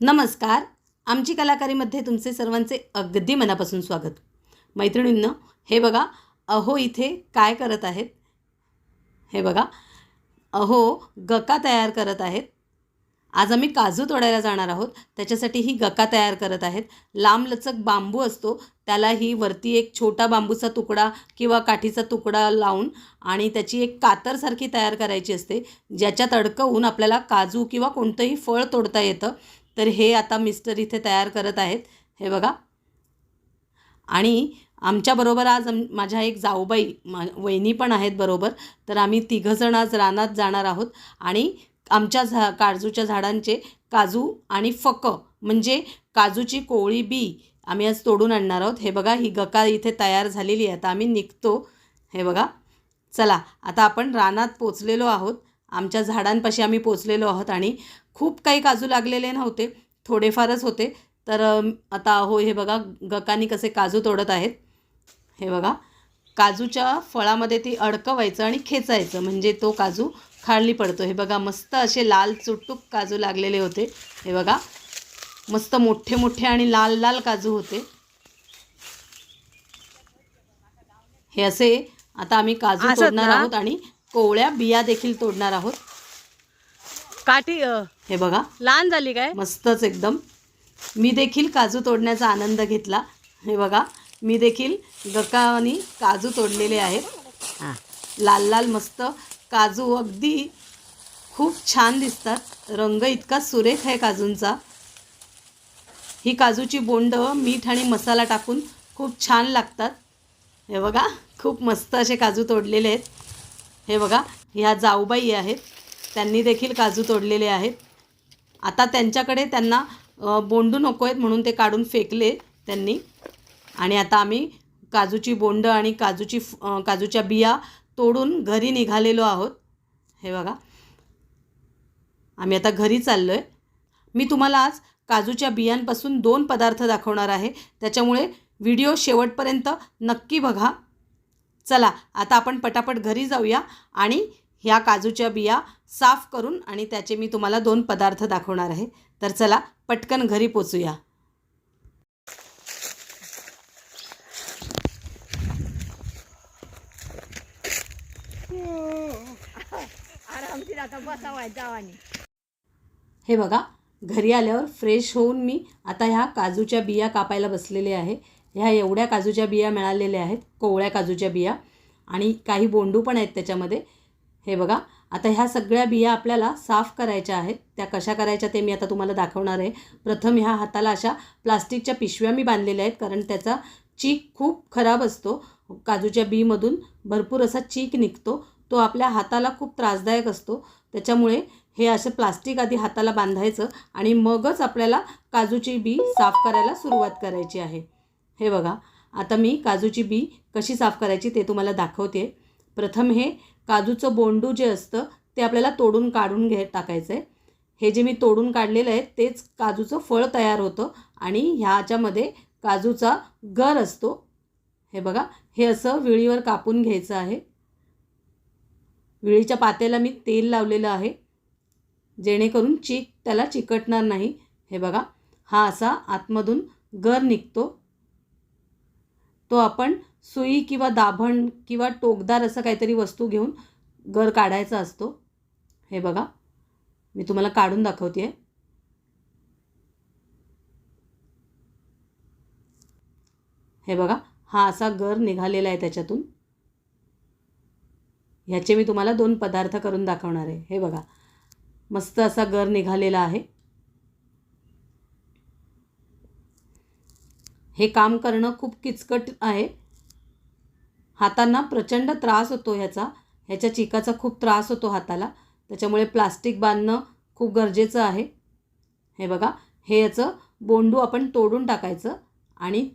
नमस्कार. आमची कलाकारीमध्ये तुमचे सर्वांचे अगदी मनापासून स्वागत. मैत्रिणींनं हे बघा अहो इथे काय करत आहेत? हे बघा अहो गका तयार करत आहेत. आज आम्ही काजू तोडायला जाणार आहोत. त्याच्यासाठी ही गका तयार करत आहेत. लांबलचक बांबू असतो. त्याला ही वरती एक छोटा बांबूचा तुकडा किंवा काठीचा तुकडा लावून आणि त्याची एक कातरसारखी तयार करायची असते ज्याच्यात अडकवून आपल्याला काजू किंवा कोणतंही फळ तोडता येतं. तर हे आता मिस्टर इथे तयार करत आहेत. हे बघा. आणि आमच्याबरोबर आज माझ्या एक जाऊबाई मा वहिनी पण आहेत बरोबर. तर आम्ही तिघंजण आज रानात जाणार आहोत. आणि आमच्या झा काजूच्या झाडांचे काजू आणि फकं म्हणजे काजूची कोवळी बी आम्ही आज तोडून आणणार आहोत. हे बघा ही गका इथे तयार झालेली आहे. आता आम्ही निघतो. हे बघा. चला आता आपण रानात पोचलेलो आहोत. आमच्या झाडांपाशी आम्ही पोचलेलो आहोत आणि खूप काही काजू लागलेले नव्हते थोडेफारच होते. तर आता हो हे बघा गकानी कसे काजू तोडत आहेत. हे बघा काजूच्या फळामध्ये ती अडकवायचं आणि खेचायचं म्हणजे तो काजू खाली पडतो. हे बघा मस्त असे लाल चुटूक काजू लागलेले होते. हे बघा मस्त मोठे मोठे आणि लाल लाल काजू होते. हे असे आता आम्ही काजू तोडणार? आहोत आणि कोवळ्या बिया देखील तोडणार आहोत. काठी हे बघा. लहान झाली काय? मस्तच एकदम. मी देखील काजू तोडण्याचा आनंद घेतला. हे बघा मी देखील गकानी काजू तोडलेले आहेत. हां. लाल लाल मस्त काजू अगदी खूप छान दिसतात. रंग इतका सुरेख आहे काजूंचा. ही काजूची बोंड मीठ आणि मसाला टाकून खूप छान लागतात. हे बघा खूप मस्त असे काजू तोडलेले आहेत. हे बघा ह्या जाऊबाई आहेत. त्यांनी देखील काजू तोडलेले आहेत. आता त्यांच्याकडे त्यांना बोंडू नको आहेत म्हणून ते काढून फेकले त्यांनी. आणि आता आम्ही काजूची बोंड आणि काजूची फ- काजूच्या बिया तोडून घरी निघालेलो आहोत. हे बघा. आम्ही आता घरी चाललो आहे मी तुम्हाला आज काजूच्या बियांपासून दोन पदार्थ दाखवणार आहे. त्याच्यामुळे व्हिडिओ शेवटपर्यंत नक्की बघा. चला आता आपण पटापट घरी जाऊया आणि ह्या काजूच्या बिया साफ करून आणि त्याचे मी तुम्हाला दोन पदार्थ दाखवणार आहे. तर चला पटकन घरी पोचूया. हे बघा घरी आल्यावर फ्रेश होऊन मी आता ह्या काजूच्या बिया कापायला बसलेले आहे. ह्या एवढ्या काजूच्या बिया मिळालेल्या आहेत कोवळ्या काजूच्या बिया आणि काही बोंडू पण आहेत त्याच्यामध्ये. हे बघा आता ह्या सगळ्या बिया आपल्याला साफ करायच्या आहेत. त्या कशा करायच्या ते मी आता तुम्हाला दाखवणार आहे. प्रथम ह्या हाताला अशा प्लास्टिकच्या पिशव्या मी बांधलेल्या आहेत कारण त्याचा चीक खूप खराब असतो. काजूच्या बीमधून भरपूर असा चीक निघतो. तो आपल्या हाताला खूप त्रासदायक असतो. त्याच्यामुळे हे असं प्लास्टिक आधी हाताला बांधायचं आणि मगच आपल्याला काजूची बी साफ करायला सुरुवात करायची आहे. हे बघा आता मी काजूची बी कशी साफ करायची ते तुम्हाला दाखवते. प्रथम हे काजूचं बोंडू जे असतं ते आपल्याला तोडून काढून घे टाकायचं आहे हे जे मी तोडून काढलेलं आहे तेच काजूचं फळ तयार होतं आणि ह्याच्यामध्ये काजूचा गर असतो. हे बघा हे असं विळीवर कापून घ्यायचं आहे. विळीच्या पात्याला मी तेल लावलेलं आहे. जेणेकरून चीक त्याला चिकटणार नाही. हे बघा हा असा आतमधून गर निघतो. तो आपण सुई किंवा दाभण किंवा टोकदार असं काहीतरी वस्तू घेऊन गर काढायचा असतो. हे बघा. मी तुम्हाला काढून दाखवते आहे हे बघा. हा असा गर निघालेला आहे त्याच्यातून. ह्याचे मी तुम्हाला दोन पदार्थ करून दाखवणार आहे. हे बघा. मस्त असा गर निघालेला आहे. हे काम करणं खूप किचकट आहे. हातांना प्रचंड त्रास होतो ह्याचा. ह्याच्या चिकाचा खूप त्रास होतो हाताला. त्याच्यामुळे प्लास्टिक बांधणं खूप गरजेचं आहे. हे बघा हे याचं बोंडू आपण तोडून टाकायचं आणि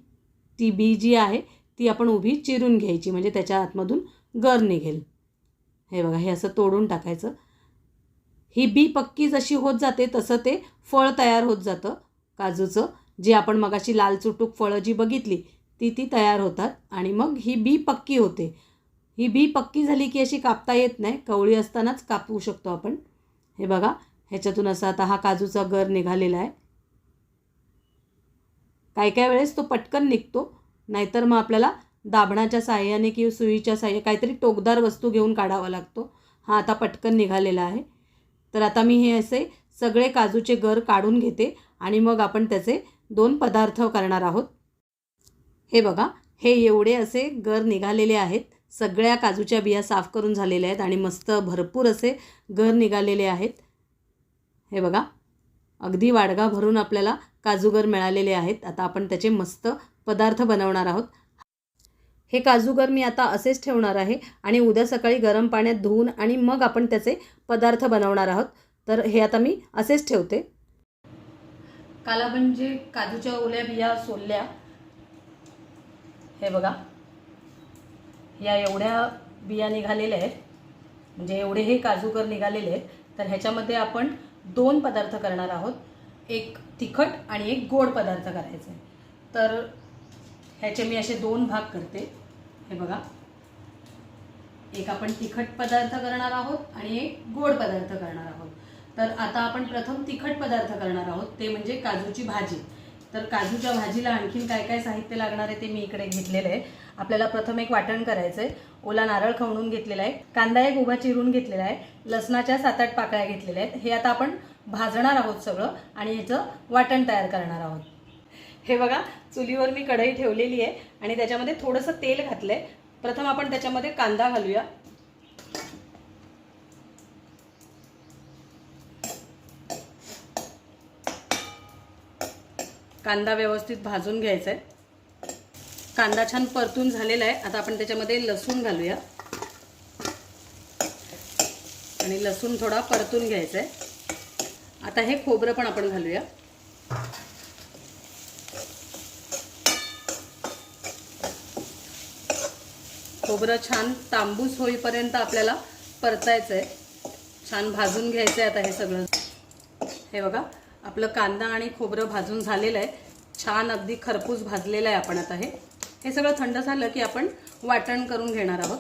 ती बी जी आहे ती आपण उभी चिरून घ्यायची म्हणजे त्याच्या आतमधून गर निघेल. हे बघा हे असं तोडून टाकायचं. ही बी पक्की जशी होत जाते तसं ते फळ तयार होत जातं. काजूचं जे आपण मगाशी लाल चुटूक फळं जी बघितली ती ती तयार होतात आणि मग ही बी पक्की होते. ही बी पक्की झाली की अशी कापता येत नाही. कवळी असतानाच कापू शकतो आपण. हे बघा ह्याच्यातून असा आता हा काजूचा गर निघालेला आहे. काय काय वेळेस तो पटकन निघतो. नाहीतर मग आपल्याला दाबणाच्या साह्याने किंवा सुईच्या साह्या काहीतरी टोकदार वस्तू घेऊन काढावा लागतो. हा आता पटकन निघालेला आहे. तर आता मी हे असे सगळे काजूचे गर काढून घेते आणि मग आपण त्याचे दोन पदार्थ करणार आहोत. हे बघा हे एवढे असे गर निघालेले आहेत. सगळ्या काजूच्या बिया साफ करून झालेल्या आहेत आणि मस्त भरपूर असे गर निघालेले आहेत. हे बघा अगदी वाडगा भरून आपल्याला काजूगर मिळालेले आहेत. आता आपण त्याचे मस्त पदार्थ बनवणार आहोत. हे काजूगर मी आता असेच ठेवणार आहे आणि उद्या सकाळी गरम पाण्यात धुवून आणि मग आपण त्याचे पदार्थ बनवणार आहोत. तर हे आता मी असेच ठेवते. काल आपण जे म्हणजे काजूच्या ओल्या बिया सोलल्या. हे बघा. या एवढ्या बिया निघालेल्या आहेत. म्हणजे एवढे हे काजूकर निघालेले आहेत. तर ह्याच्यामध्ये आपण दोन पदार्थ करणार आहोत. एक तिखट आणि एक गोड पदार्थ करायचा. आहे तर ह्याचे मी असे दोन भाग करते. हे बघा. एक आपण तिखट पदार्थ करणार आहोत आणि एक गोड पदार्थ करणार आहोत. तर आता आपण प्रथम तिखट पदार्थ करणार आहोत. ते म्हणजे काजूची भाजी. तर काजूच्या भाजीला आणखीन काय काय साहित्य लागणार आहे ते मी इकडे घेतलेलं आहे. आपल्याला प्रथम एक वाटण करायचं आहे ओला नारळ खवणून घेतलेला आहे. कांदा एक उभा चिरून घेतलेला आहे. लसणाच्या सात आठ पाकळ्या घेतलेल्या आहेत. हे आता आपण भाजणार आहोत सगळं आणि ह्याचं वाटण तयार करणार आहोत. हे बघा चुलीवर मी कढई ठेवलेली आहे आणि त्याच्यामध्ये थोडंसं तेल घातलं आहे प्रथम आपण त्याच्यामध्ये कांदा घालूया. कांदा व्यवस्थित भाजून घ्यायचा आहे कांदा छान परतून झालेला आहे. आता आपण त्याच्यामध्ये लसूण घालूया. आणि लसूण थोडा परतून घ्यायचा आहे आता हे खोबरं पण आपण घालूया. खोबरं छान तांबूस होईपर्यंत आपल्याला परतायचं आहे छान भाजून घ्यायचं आहे आता हे सगळं. हे बघा. आपलं कांदा आणि खोबरं भाजून झालेलं आहे. छान अगदी खरपूस भाजलेलं आहे आपण आता हे. हे सगळं थंड झालं की आपण वाटण करून घेणार आहोत.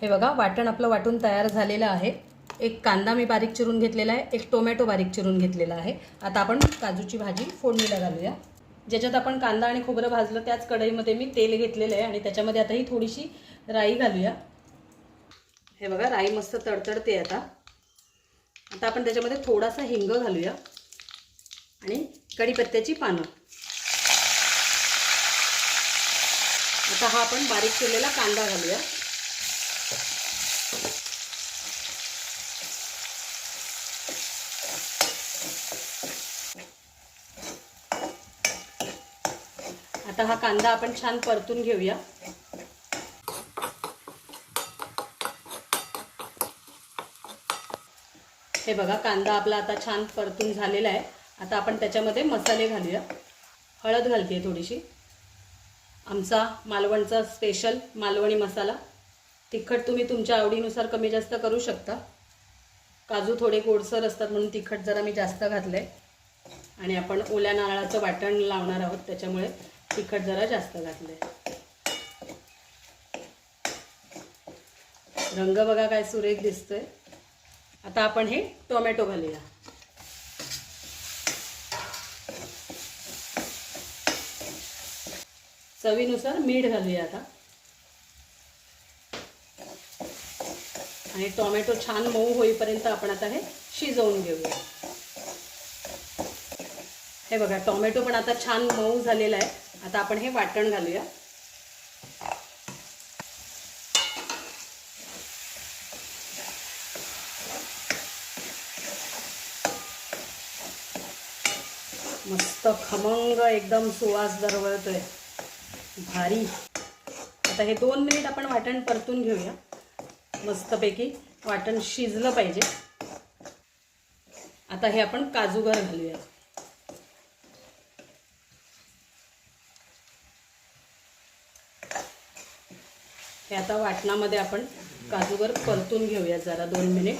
हे बघा वाटण आपलं वाटून तयार झालेलं आहे. एक कांदा मी बारीक चिरून घेतलेला आहे एक टोमॅटो बारीक चिरून घेतलेला आहे. आता आपण काजूची भाजी फोडणीला घालूया. ज्याच्यात आपण कांदा आणि खोबरं भाजलं त्याच कढईमध्ये मी तेल घेतलेलं आहे आणि त्याच्यामध्ये आता ही थोडीशी राई घालूया. हे बघा राई मस्त तडतडते आता. आता आपण त्याच्यामध्ये थोडासा हिंग घालूया. आणि कढीपत्त्याची पानं. आता हा आपण बारीक केलेला कांदा घालूया. आता हा कांदा आपण छान परतून घेऊया. हे बघा कांदा आपला आता छान परतून झालेला आहे. आता आपण त्याच्यामध्ये मसाले घालूया. हळद घालते थोडीशी. आमचा मालवणचा स्पेशल मालवणी मसाला. तिखट तुम्ही तुमच्या आवडीनुसार कमी जास्त करू शकता. काजू थोडे गोडसर असतात म्हणून तिखट जरा मी जास्त घातलं आहे आणि आपण ओल्या नारळाचं वाटण लावणार आहोत त्याच्यामुळे तिखट जरा जास्त घातलं आहे रंग बघा काय सुरेख दिसतोय. आता आपण हे टोमॅटो घालूया. चवीनुसार मीठ घालूया आता. आणि टोमॅटो छान मऊ होईपर्यंत आपण आता हे शिजवून घेऊया. हे बघा टोमॅटो पण आता छान मऊ झालेला आहे. आता आपण हे वाटण घालूया मस्त खमंग एकदम सुवास दरवळतोय. भारी. आता हे दोन मिनिट आपण वाटण परतून घेऊया. मस्तपैकी वाटण शिजलं पाहिजे. आता हे आपण काजूगर घालूया. हे आता वाटणामध्ये आपण काजूगर परतून घेऊया जरा दोन मिनिट.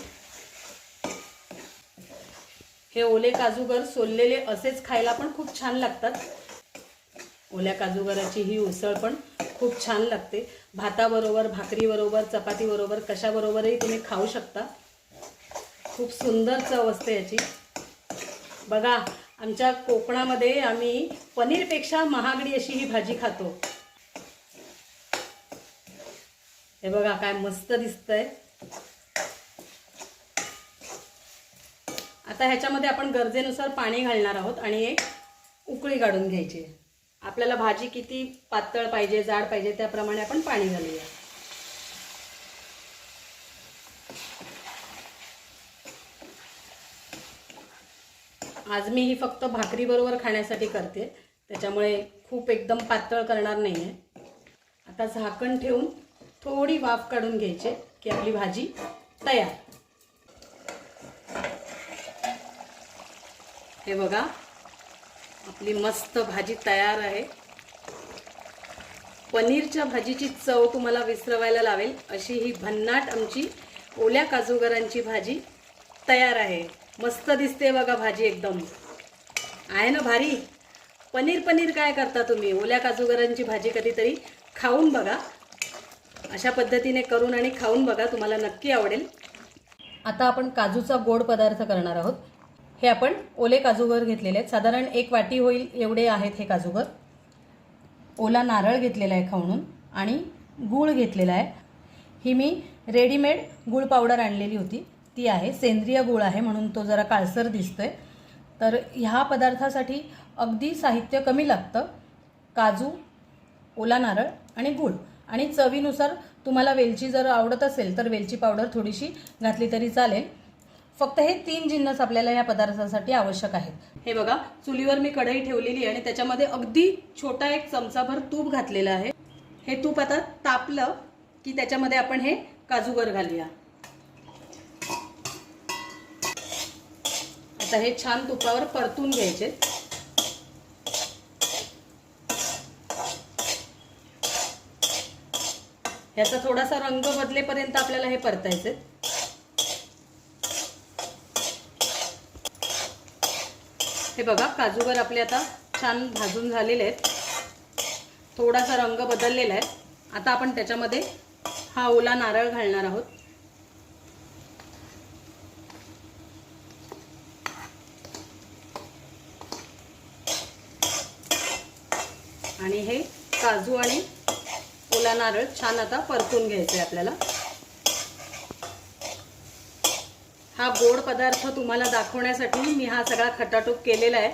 हे ओले काजूगर सोललेले असेच खायला पण खूप छान लागतात. ओल्या काजूगराची ही उसळ पण खूप छान लागते. भाताबरोबर भाकरीबरोबर चपातीबरोबर कशाबरोबरही तुम्ही खाऊ शकता. खूप सुंदर चव असते याची. बघा आमच्या कोकणामध्ये आम्ही पनीरपेक्षा महागडी अशी ही भाजी खातो. हे बघा काय मस्त दिसतंय. आता ह्याच्यामध्ये आपण गरजेनुसार पाणी घालणार आहोत आणि एक उकळी काढून घ्यायची. आपल्याला भाजी किती पातळ पाहिजे जाड पाहिजे त्याप्रमाणे आपण पाणी घालूया. आज मी ही फक्त भाकरीबरोबर खाण्यासाठी करते. त्याच्यामुळे खूप एकदम पातळ करणार नाही आहे आता झाकण ठेवून थोडी वाफ काढून घ्यायची की आपली भाजी तयार. हे बघा. आपली मस्त भाजी तयार आहे. पनीरच्या भाजीची चव तुम्हाला विसरवायला लावेल. अशी ही भन्नाट आमची ओल्या काजूगरांची भाजी तयार आहे. मस्त दिसते बघा भाजी एकदम. आहे ना भारी? पनीर पनीर काय करता तुम्ही? ओल्या काजूगरांची भाजी कधीतरी खाऊन बघा. अशा पद्धतीने करून आणि खाऊन बघा. तुम्हाला नक्की आवडेल. आता आपण काजूचा गोड पदार्थ करणार आहोत. हे आपण ओले काजूगर घेतलेले आहेत. साधारण एक वाटी होईल एवढे आहेत हे काजूगर. ओला नारळ घेतलेला आहे खवणून आणि गूळ घेतलेला आहे. ही मी रेडीमेड गूळ पावडर आणलेली होती. ती आहे सेंद्रिय गूळ आहे म्हणून तो जरा काळसर दिसतोय. तर ह्या पदार्थासाठी अगदी साहित्य कमी लागतं. काजू ओला नारळ आणि गूळ. आणि चवीनुसार तुम्हाला वेलची जर आवडत असेल तर वेलची पावडर थोडीशी घातली तरी चालेल. फक्त हे तीन जिन्नस आपल्याला या पदार्थासाठी आवश्यक आहेत. हे बघा चुलीवर मी कढई ठेवलेली आहे आणि त्याच्यामध्ये अगदी छोटा एक चमचाभर तूप घातलेलं आहे. हे तूप आता तापलं की त्याच्यामध्ये आपण हे काजूगर घालूया. आता हे छान तुपावर परतून घ्यायचे. ह्याचा थोडासा रंग बदलेपर्यंत आपल्याला हे परतायचे हे बघा काजूगर आपले आता छान भाजून झालेले आहेत. थोडासा रंग बदललेला आहे. आता आपण त्याच्यामध्ये हा ओला नारळ घालणार आहोत. आणि हे काजू आणि ओला नारळ छान आता परतून घ्यायचे आपल्याला. हा गोड पदार्थ तुम्हाला दाखवण्यासाठी मी हा सगळा खटाटोप केलेला आहे.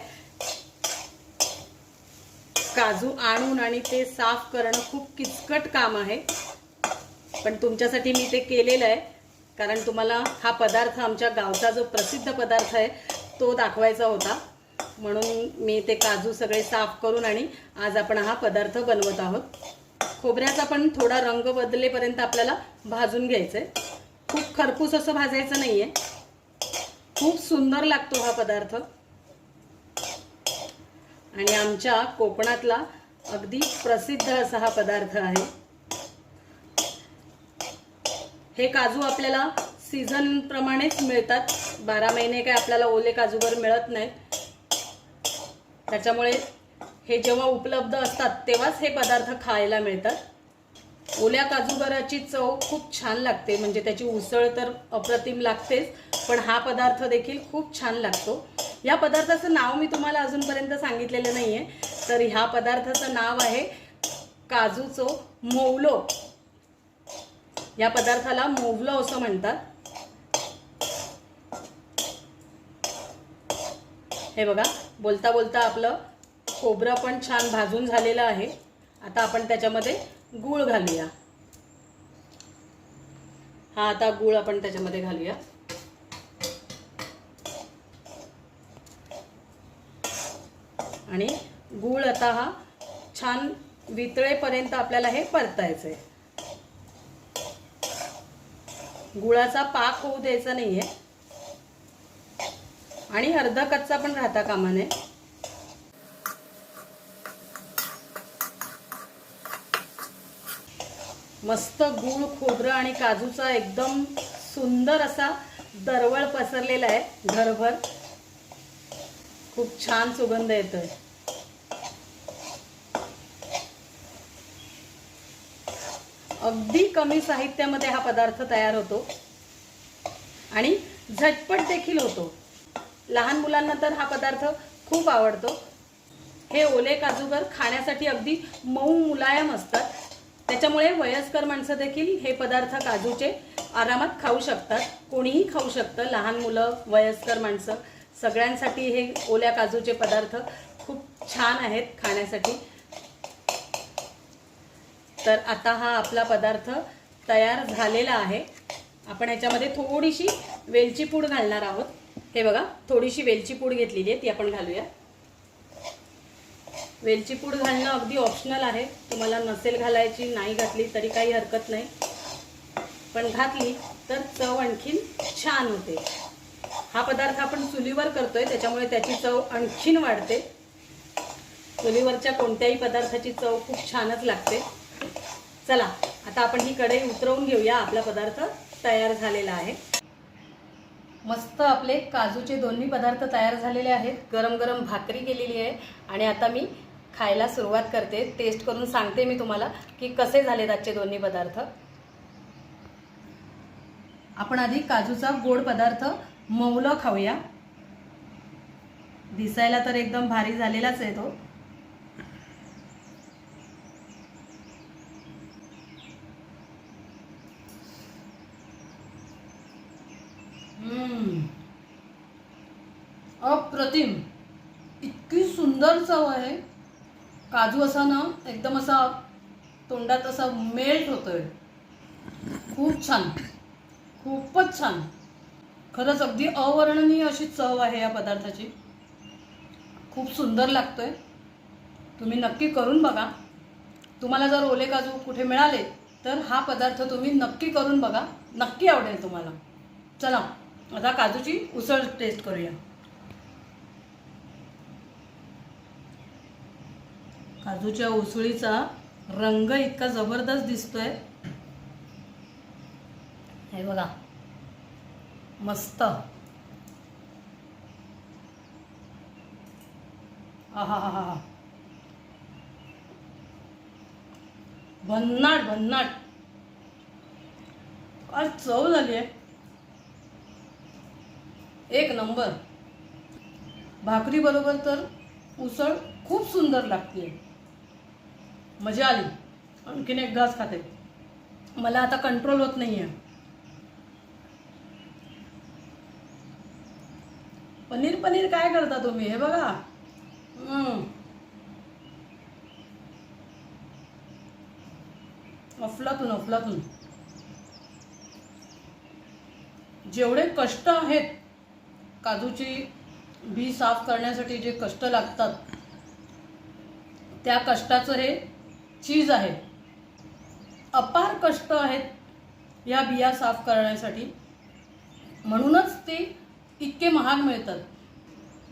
काजू आणून आणि ते साफ करणं खूप किचकट काम आहे. पण तुमच्यासाठी मी ते केलेलं आहे. कारण तुम्हाला हा पदार्थ आमच्या गावचा जो प्रसिद्ध पदार्थ आहे तो दाखवायचा होता. म्हणून मी ते काजू सगळे साफ करून आणि आज आपण हा पदार्थ बनवत आहोत. खोबऱ्याचा पण थोडा रंग बदलेपर्यंत आपल्याला भाजून घ्यायचं आहे खूप खरपूस असं भाजायचं नाही आहे खूप सुंदर लागतो हा पदार्थ. आणि आमच्या कोकणातला अगदी प्रसिद्ध असा हा पदार्थ आहे. हे काजू आपल्याला सीझन प्रमाणेच मिळतात. बारा महिने काय आपल्याला ओले काजूवर मिळत नाहीत. त्याच्यामुळे हे जेव्हा उपलब्ध असतात तेव्हाच हे पदार्थ खायला मिळतात. ओल्या काजूगराची चव खूप छान लागते. म्हणजे त्याची उसळ तर अप्रतिम लागतेच. पण हा पदार्थ देखील खूप छान लागतो. या पदार्थाचं नाव मी तुम्हाला अजूनपर्यंत सांगितलेलं नाही आहे तर ह्या पदार्थाचं नाव आहे काजूचो मोवलो. या पदार्थाला मोवलो असं म्हणतात. हे बघा बोलता बोलता आपलं खोबरं पण छान भाजून झालेलं आहे. आता आपण त्याच्यामध्ये गूळ घालूया. हा आता गूळ आपण त्याच्यामध्ये घालूया. आणि गूळ आता हा छान वितळेपर्यंत आपल्याला हे परतायचं आहे गुळाचा पाक होऊ द्यायचा नाहीये. आणि अर्धा कच्चा पण राहता कामा नये. मस्त गूळ खोबरं आणि काजूचा एकदम सुंदर असा दरवळ पसरलेला आहे घरभर. खूप छान सुगंध येतोय. अगदी कमी साहित्यामध्ये हा पदार्थ तयार होतो. आणि झटपट देखील होतो. लहान मुलांना तर हा पदार्थ खूप आवडतो. हे ओले काजूगर खाण्यासाठी अगदी मऊ मुलायम असतात. त्याच्यामुळे वयस्कर माणसं देखील हे पदार्थ काजूचे आरामात खाऊ शकतात. कोणीही खाऊ शकतं. लहान मुलं वयस्कर माणसं. सगळ्यांसाठी हे ओल्या काजूचे पदार्थ खूप छान आहेत खाण्यासाठी. तर आता हा आपला पदार्थ तयार झालेला आहे. आपण याच्यामध्ये थोडीशी वेलची पूड घालणार आहोत. हे बघा थोडीशी वेलची पूड घेतलेली आहे ती आपण घालूया. वेलची पूड घालणं अगदी ऑप्शनल आहे. तुम्हाला नसेल घालायची नाही घातली तरी काही हरकत नाही. पण घातली तर चव आणखीन छान होते. हा पदार्थ आपण चुलीवर करतोय त्याच्यामुळे त्याची चव आणखीन वाढते. चुलीवरच्या कोणत्याही पदार्थाची चव खूप छानच लागते. चला आता आपण ही कढई उतरवून घेऊया. आपला पदार्थ तयार झालेला आहे. मस्त आपले काजूचे दोन्ही पदार्थ तयार झालेले आहेत. गरम गरम भाकरी केलेली आहे. आणि आता मी खायला सुरुवात करते. टेस्ट करून सांगते मी तुम्हाला की कसे झालेत आजचे दोन्ही पदार्थ. आपण आधी काजूचा गोड पदार्थ मौलं खाऊया. दिसायला तर एकदम भारी झालेलाच आहे तो. हम्म. अप्रतिम. इतकी सुंदर चव आहे. काजू असा ना एकदम असा तोंडात असा मेल्ट होतोय. खूप छान. खूपच छान. खरंच अगदी अवर्णनीय अशी चव आहे या पदार्थाची. खूप सुंदर लागतोय. तुम्ही नक्की करून बघा. तुम्हाला जर ओले काजू कुठे मिळाले तर हा पदार्थ तुम्ही नक्की करून बघा. नक्की आवडेल तुम्हाला. चला आता काजूची उसळ टेस्ट करूया. काजूच्या उसळीचा रंग इतका जबरदस्त दिसतोय. हे बघा. मस्त. आहा हा भन्नाट भन्नाट. काय चव झाली आहे. एक नंबर. भाकरी बरोबर तर उसळ खूप सुंदर लागते मजा आली. आणखीन एक घास खाते. मला आता कंट्रोल होत नाही आहे पनीर पनीर काय करता तुम्ही? हे बघा. हम्म. अफलातून अफलातून. जेवढे कष्ट आहेत काजूची बी साफ करण्यासाठी जे कष्ट लागतात त्या कष्टाचं हे चीज आहे. अपार कष्ट आहेत या बिया साफ करण्यासाठी. म्हणूनच ते इतके महाग मिळतात.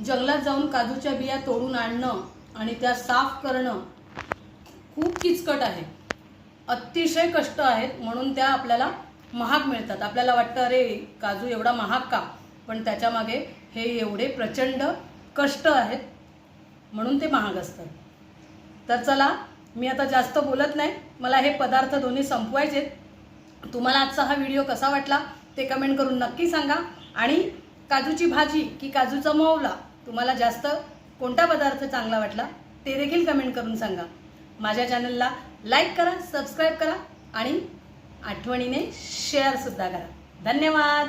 जंगलात जाऊन काजूच्या बिया तोडून आणणं आणि त्या साफ करणं खूप किचकट आहे. अतिशय कष्ट आहेत म्हणून त्या आपल्याला महाग मिळतात. आपल्याला वाटतं अरे काजू एवढा महाग का? पण त्याच्यामागे हे एवढे प्रचंड कष्ट आहेत म्हणून ते महाग असतात. तर चला मी आता जास्त बोलत नाही. मला हे पदार्थ दोन्ही संपवायचे तुम्हाला आजचा हा व्हिडिओ कसा वाटला ते कमेंट करून नक्की सांगा. आणि काजूची भाजी की काजूचा मौला? तुम्हाला जास्त कोणता पदार्थ चांगला वाटला ते देखील कमेंट करून सांगा. माझ्या चॅनलला लाईक करा सबस्क्राईब करा आणि आठवणीने शेअरसुद्धा करा. धन्यवाद!